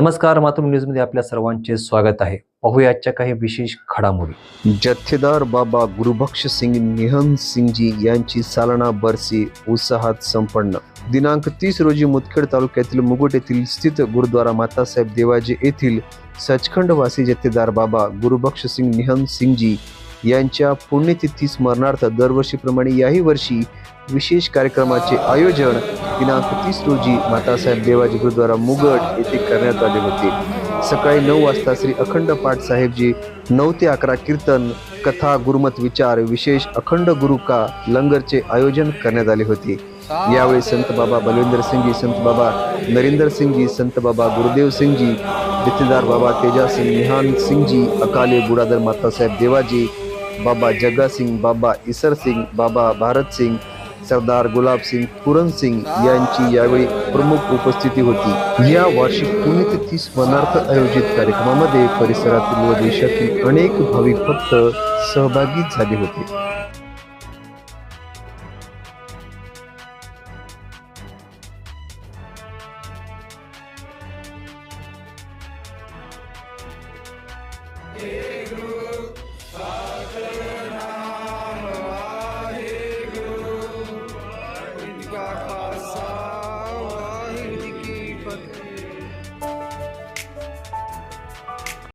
नमस्कार मातृ न्यूजमध्ये आपल्या सर्वांचे स्वागत आहे. पाहूया आजच्या काही विशेष घडामोडी. जथेदार बाबा गुरुबख्श सिंग निहन सिंगजी यांची सालाना बरसी उत्साहात संपन्न. दिनांक तीस रोजी मुदखेड तालुक्यातील मुगुट येथील स्थित गुरुद्वारा मातासाहेब देवाजी येथील सचखंडवासी जथेदार बाबा गुरुबख्श सिंग निहन सिंगजी यांच्या पुण्यतिथी स्मरणार्थ दरवर्षीप्रमाणे याही वर्षी विशेष कार्यक्रमाचे आयोजन दिनांक तीस रोजी मातासाहेब देवाजी गुरुद्वारा मुगट येथे करण्यात आले होते. सकाळी नऊ वाजता श्री अखंड पाठ साहेबजी नऊ ते अकरा कीर्तन कथा गुरुमत विचार विशेष अखंड गुरु का लंगरचे आयोजन करण्यात आले होते. यावेळी संत बाबा बलविंदर सिंगजी संत बाबा नरेंद्र सिंगजी संत बाबा गुरुदेव सिंगजी जथेदार बाबा तेजा सिंग निहान सिंगजी अकाले बुडादर मातासाहेब देवाजी बाबा जग्गा सिंग बाबा इसर सिंग बाबा भारत सिंग सरदार गुलाब सिंग पुरण सिंग यांची यावेळी प्रमुख उपस्थिती होती. या वार्षिक उनी ते तीस स्मरणार्थ आयोजित कार्यक्रमामध्ये परिसरातील व देशातील अनेक भाविक भक्त सहभागी झाले होते.